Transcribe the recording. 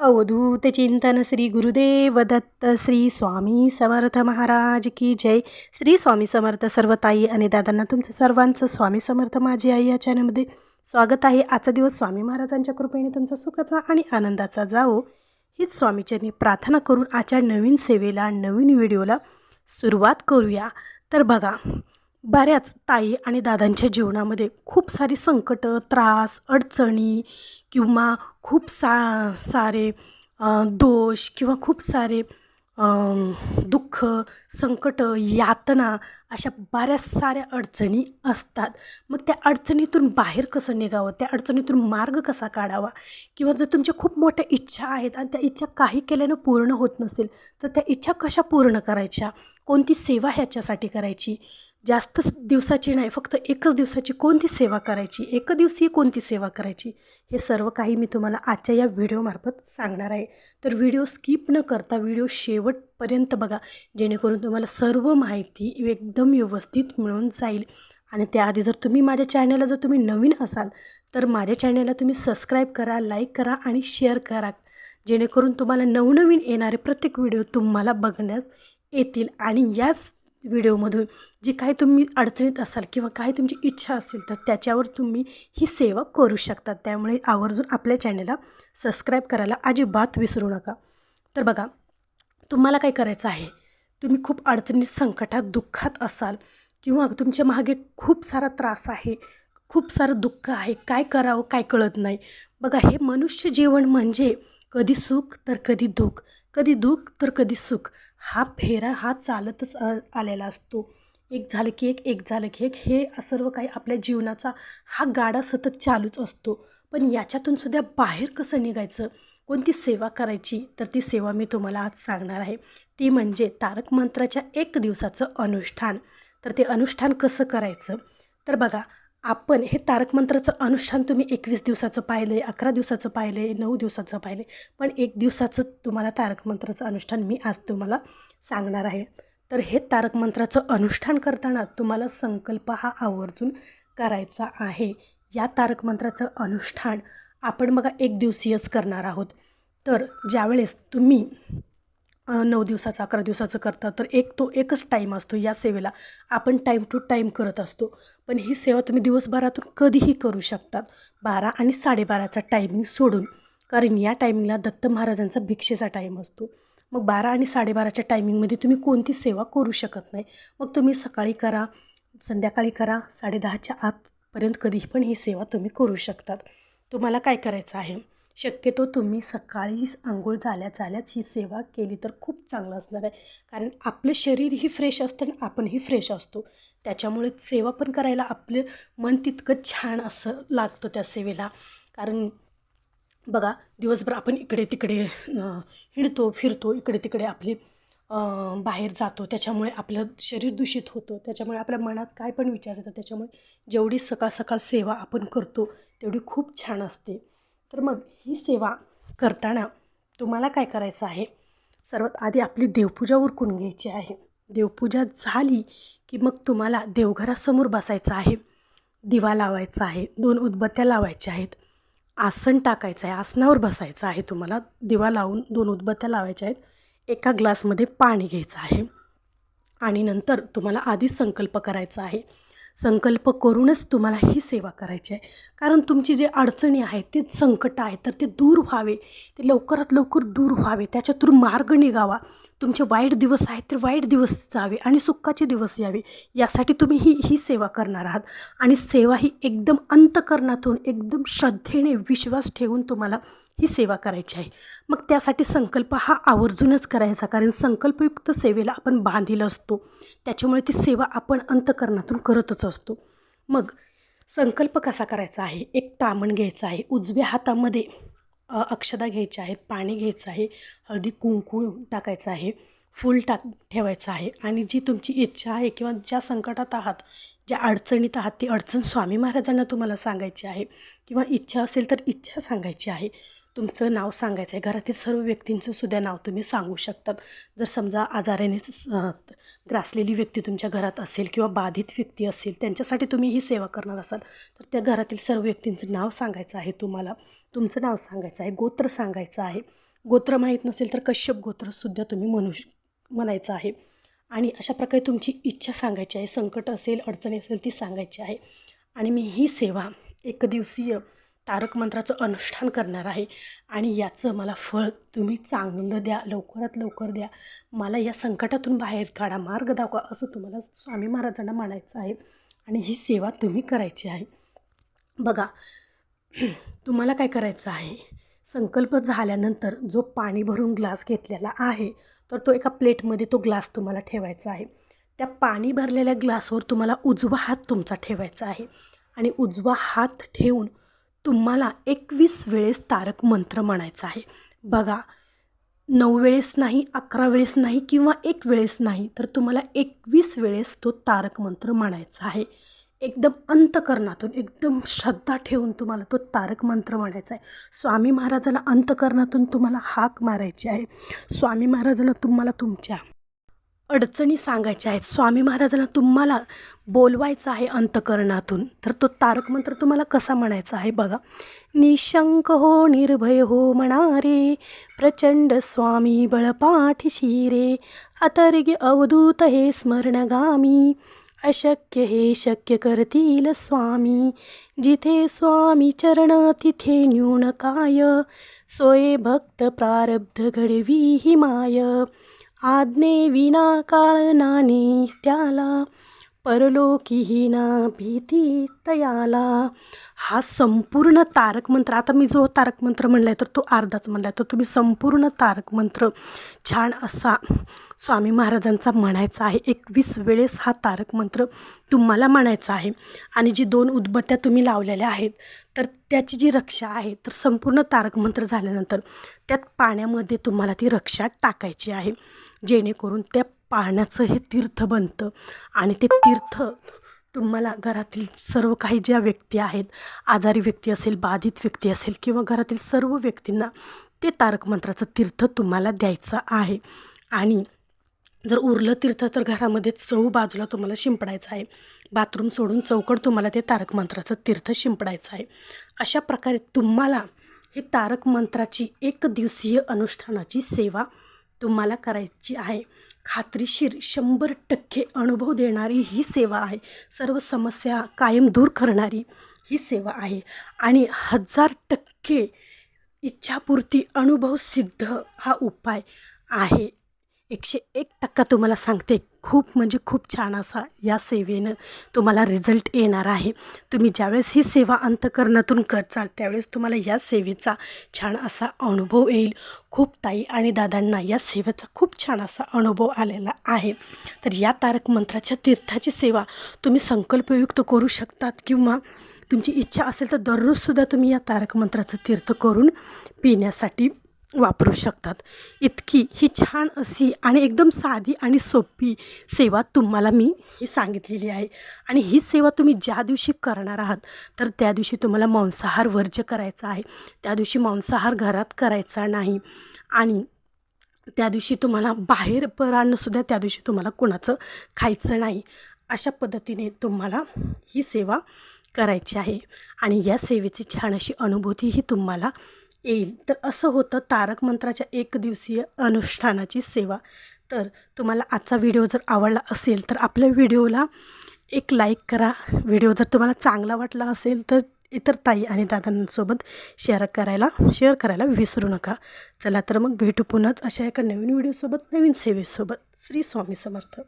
अवधूत चिंतन श्री गुरुदेव दत्त श्री स्वामी समर्थ महाराज की जय. श्री स्वामी समर्थ सर्व ताई आणि दादांना तुमचं सर्वांचं स्वामी समर्थ माझी आई या चॅनलमध्ये स्वागत आहे. आजचा दिवस स्वामी महाराजांच्या कृपेने तुमचा सुखाचा आणि आनंदाचा जावो. हीच स्वामीचरणी प्रार्थना करून आजच्या नवीन सेवेला नवीन व्हिडिओला सुरुवात करूया. तर बघा बऱ्याच ताई आणि दादांच्या जीवनामध्ये खूप सारी संकटं त्रास अडचणी किंवा खूप सा सारे दोष किंवा खूप सारे दुःख संकट यातना अशा बऱ्याच साऱ्या अडचणी असतात. मग त्या अडचणीतून बाहेर कसं निघावं? त्या अडचणीतून मार्ग कसा काढावा? किंवा जर तुमच्या खूप मोठ्या इच्छा आहेत आणि त्या इच्छा काही केल्यानं पूर्ण होत नसेल तर त्या इच्छा कशा पूर्ण करायच्या? कोणती सेवा ह्याच्यासाठी करायची? जास्त दिवसाची नाही फक्त एकच दिवसाची कोणती सेवा करायची एक दिवशी कोणती सेवा करायची हे सर्व काही मी तुम्हाला आजच्या या व्हिडिओमार्फत सांगणार आहे. तर व्हिडिओ स्किप न करता व्हिडिओ शेवटपर्यंत बघा जेणेकरून तुम्हाला सर्व माहिती एकदम व्यवस्थित मिळून जाईल. आणि त्याआधी जर तुम्ही माझ्या चॅनलला जर तुम्ही नवीन असाल तर माझ्या चॅनलला तुम्ही सबस्क्राईब करा लाईक करा आणि शेअर करा. जेणेकरून तुम्हाला नवनवीन येणारे प्रत्येक व्हिडिओ तुम्हाला बघण्यास येतील. आणि याच व्हिडिओमधून जी काय तुम्ही अडचणीत असाल किंवा काही तुमची इच्छा असेल तर त्याच्यावर तुम्ही ही सेवा करू शकता. त्यामुळे आवर्जून आपल्या चॅनलला सबस्क्राईब करायला अजिबात विसरू नका. तर बघा तुम्हाला काय करायचं आहे? तुम्ही खूप अडचणीत संकटात दुःखात असाल किंवा तुमच्या मागे खूप सारा त्रास आहे खूप सारं दुःख आहे काय करावं काय कळत नाही. बघा हे मनुष्य जीवन म्हणजे कधी सुख तर कधी दुःख. कधी दुःख तर कधी सुख. हा फेरा हा चालतच आलेला असतो. एक झालं की एक एक झालं की एक. हे सर्व काही आपल्या जीवनाचा हा गाडा सतत चालूच असतो. पण याच्यातून सुद्धा बाहेर कसं निघायचं? कोणती सेवा करायची? तर ती सेवा मी तुम्हाला आज सांगणार आहे. ती म्हणजे तारक मंत्राच्या एक दिवसाचं अनुष्ठान. तर ते अनुष्ठान कसं करायचं? तर बघा आपण हे तारक मंत्राचं अनुष्ठान तुम्ही एकवीस दिवसाचं पाहिलं आहे अकरा दिवसाचं पाहिलं आहे नऊ दिवसाचं पाहिलं आहे पण एक दिवसाचं तुम्हाला तारक मंत्राचं अनुष्ठान मी आज तुम्हाला सांगणार आहे. तर हे तारक मंत्राचं अनुष्ठान करताना तुम्हाला संकल्प हा आवर्जून करायचा आहे. या तारक मंत्राचं अनुष्ठान आपण बघा एक दिवसीयच करणार आहोत. तर ज्यावेळेस तुम्ही नऊ दिवसाचं अकरा दिवसाचं करतात तर एक तो एकच टाईम असतो या सेवेला. आपण टाईम टू टाईम करत असतो. पण ही सेवा तुम्ही दिवसभरातून कधीही करू शकतात. बारा आणि साडेबाराचा टायमिंग सोडून. कारण या टायमिंगला दत्त महाराजांचा भिक्षेचा टाईम असतो. मग बारा आणि साडेबाराच्या टायमिंगमध्ये तुम्ही कोणती सेवा करू शकत नाही? मग तुम्ही सकाळी करा संध्याकाळी करा साडेदहाच्या आतपर्यंत कधीही पण ही सेवा तुम्ही करू शकतात. तुम्हाला काय करायचं आहे? शक्यतो तुम्ही सकाळी आंघोळ झाल्या झाल्याच ही सेवा केली तर खूप चांगलं असणार आहे. कारण आपलं शरीरही फ्रेश असतं आणि आपणही फ्रेश असतो. त्याच्यामुळे सेवा पण करायला आपलं मन तितकं छान असं लागतं त्या सेवेला. कारण बघा दिवसभर आपण इकडे तिकडे हिंडतो फिरतो इकडे तिकडे आपली बाहेर जातो. त्याच्यामुळे आपलं शरीर दूषित होतं. त्याच्यामुळे आपल्या मनात काय पण विचार येतात. त्याच्यामुळे जेवढी सकाळ सकाळ सेवा आपण करतो तेवढी खूप छान असते. तर मग ही सेवा करताना तुम्हाला काय करायचं आहे? सर्वात आधी आपली देवपूजा उरकून घ्यायची आहे. देवपूजा झाली की मग तुम्हाला देवघरासमोर बसायचं आहे. दिवा लावायचा आहे. दोन उदबत्त्या लावायच्या आहेत. आसन टाकायचं आहे. आसनावर बसायचं आहे तुम्हाला. दिवा लावून दोन उदबत्त्या लावायच्या आहेत. एका ग्लासमध्ये पाणी घ्यायचं आहे. आणि नंतर तुम्हाला आधीच संकल्प करायचा आहे. संकल्प करूनच तुम्हाला ही सेवा करायची आहे. कारण तुमची जे अडचणी आहेत ते संकट आहे तर ते दूर व्हावे. ते लवकरात लवकर दूर व्हावे. त्याच्यातून मार्ग निघावा. तुमचे वाईट दिवस आहेत ते वाईट दिवस जावे आणि सुखाचे दिवस यावे. यासाठी तुम्ही ही ही सेवा करणार आहात. आणि सेवा ही एकदम अंतकरणातून एकदम श्रद्धेने विश्वास ठेवून तुम्हाला ही सेवा करायची आहे. मग त्यासाठी संकल्प हा आवर्जूनच करायचा कारण संकल्पयुक्त सेवेला आपण बांधील असतो. त्याच्यामुळे ती सेवा आपण अंतकरणातून करतच असतो. मग संकल्प कसा करायचा आहे? एक तामण घ्यायचं आहे. उजव्या हातामध्ये अक्षदा घ्यायच्या आहेत. पाणी घ्यायचं आहे. हळदी कुंकू टाकायचं आहे. फूल टाक ठेवायचं आहे. आणि जी तुमची इच्छा आहे किंवा ज्या संकटात आहात ज्या अडचणीत आहात ती अडचण स्वामी महाराजांना तुम्हाला सांगायची आहे. किंवा इच्छा असेल तर इच्छा सांगायची आहे. तुमचं नाव सांगायचं आहे घरातील सर्व व्यक्तींचं सुद्धा नाव तुम्ही सांगू शकतात. जर समजा आजाराने ग्रासलेली व्यक्ती तुमच्या घरात असेल किंवा बाधित व्यक्ती असेल त्यांच्यासाठी तुम्ही ही सेवा करणार असाल तर त्या घरातील सर्व व्यक्तींचं नाव सांगायचं आहे तुम्हाला. तुमचं नाव सांगायचं आहे. गोत्र सांगायचं आहे. गोत्र माहीत नसेल तर कश्यप गोत्रसुद्धा तुम्ही म्हणू म्हणायचं आहे. आणि अशा प्रकारे तुमची इच्छा सांगायची आहे. संकट असेल अडचणी असेल ती सांगायची आहे. आणि मी ही सेवा एक दिवसीय तारक मंत्राचं अनुष्ठान करणार आहे. आणि याचं मला फळ तुम्ही चांगलं द्या लवकरात लवकर द्या. मला या संकटातून बाहेर काढा मार्ग दाखवा असं तुम्हाला स्वामी महाराजांना म्हणायचं आहे. आणि ही सेवा तुम्ही करायची आहे. बघा तुम्हाला काय करायचं आहे? संकल्प झाल्यानंतर जो पाणी भरून ग्लास घेतलेला आहे तर तो एका प्लेटमध्ये तो ग्लास तुम्हाला ठेवायचा आहे. त्या पाणी भरलेल्या ग्लासवर तुम्हाला उजवा हात तुमचा ठेवायचा आहे. आणि उजवा हात ठेवून तुम्हाला एकवीस वेळेस तारक मंत्र म्हणायचा आहे. बघा नऊ वेळेस नाही अकरा वेळेस नाही किंवा एक वेळेस नाही तर तुम्हाला एकवीस वेळेस तो तारक मंत्र म्हणायचा आहे. एकदम अंतकरणातून एकदम श्रद्धा ठेवून तुम्हाला तो तारक मंत्र म्हणायचा आहे. स्वामी महाराजाला अंतकरणातून तुम्हाला हाक मारायची आहे. स्वामी महाराजाला तुम्हाला तुमच्या अडचणी सांगायच्या आहेत. स्वामी महाराजांना तुम्हाला बोलवायचं आहे अंतकरणातून. तर तो तारक मंत्र तुम्हाला कसा म्हणायचा आहे बघा. निशंक हो निर्भय हो म्हणारे प्रचंड स्वामी बळपाठीशी रे अतर्ग्य अवधूत हे स्मरणगामी अशक्य हे शक्य करतील स्वामी. जिथे स्वामी चरण तिथे न्यून काय सोये भक्त प्रारब्ध घडवी ही माय आज्ञे विना काळ नाने त्याला परलोकीही ना भीती तयाला हा संपूर्ण तारक मंत्र. आता मी जो तारक मंत्र म्हणला आहे तर तो अर्धाच म्हणला आहे तर तुम्ही संपूर्ण तारक मंत्र छान असा स्वामी महाराजांचा म्हणायचा आहे. एकवीस वेळेस हा तारक मंत्र तुम्हाला म्हणायचा आहे. आणि जी दोन उदबत्त्या तुम्ही लावलेल्या आहेत तर त्याची जी रक्षा आहे तर संपूर्ण तारक मंत्र झाल्यानंतर त्यात पाण्यामध्ये तुम्हाला ती रक्षा टाकायची आहे. जेणेकरून त्या पाहण्याचं हे तीर्थ बनतं. आणि ते तीर्थ तुम्हाला घरातील सर्व काही ज्या व्यक्ती आहेत आजारी व्यक्ती असेल बाधित व्यक्ती असेल किंवा घरातील सर्व व्यक्तींना ते तारकमंत्राचं तीर्थ तुम्हाला द्यायचं आहे. आणि जर उरलं तीर्थ तर घरामध्ये चौ बाजूला तुम्हाला शिंपडायचं आहे. बाथरूम सोडून चौकड तुम्हाला ते तारकमंत्राचं तीर्थ शिंपडायचं आहे. अशा प्रकारे तुम्हाला हे तारकमंत्राची एक दिवसीय अनुष्ठानाची सेवा तुम्हाला करायची आहे. खात्रीशीर शंभर टक्के अनुभव देणारी ही सेवा आहे. सर्व समस्या कायम दूर करणारी ही सेवा आहे. आणि हजार टक्के इच्छापूर्ती अनुभव सिद्ध हा उपाय आहे. एकशे एक टक्का तुम्हाला सांगते. खूप म्हणजे खूप छान असा या सेवेनं तुम्हाला रिझल्ट येणार आहे. तुम्ही ज्यावेळेस ही सेवा अंतकरणातून करचाल त्यावेळेस तुम्हाला या सेवेचा छान असा अनुभव येईल. खूप ताई आणि दादांना या सेवेचा खूप छान असा अनुभव आलेला आहे. तर या तारक मंत्राच्या तीर्थाची सेवा तुम्ही संकल्पयुक्त करू शकतात किंवा तुमची इच्छा असेल तर दररोजसुद्धा तुम्ही या तारक मंत्राचं तीर्थ करून पिण्यासाठी वापरू शकतात. इतकी ही छान अशी आणि एकदम साधी आणि सोपी सेवा तुम्हाला मी ही सांगितलेली आहे. आणि ही सेवा तुम्ही ज्या दिवशी करणार आहात तर त्या दिवशी तुम्हाला मांसाहार वर्ज्य करायचा आहे. त्या दिवशी मांसाहार घरात करायचा नाही. आणि त्या दिवशी तुम्हाला बाहेर परांनंसुद्धा त्या दिवशी तुम्हाला कुणाचं खायचं नाही. अशा पद्धतीने तुम्हाला ही सेवा करायची आहे. आणि या सेवेची छान अशी अनुभूतीही तुम्हाला येईल. तर असं होतं तारक मंत्राच्या एक दिवसीय अनुष्ठानाची सेवा. तर तुम्हाला आजचा व्हिडिओ जर आवडला असेल तर आपल्या व्हिडिओला एक लाईक करा. व्हिडिओ जर तुम्हाला चांगला वाटला असेल तर इतर ताई आणि दादांसोबत शेअर करायला शेअर करायला विसरू नका. चला तर मग भेटू पुन्हाच अशा एका नवीन व्हिडिओसोबत नवीन सेवेसोबत. श्री स्वामी समर्थ.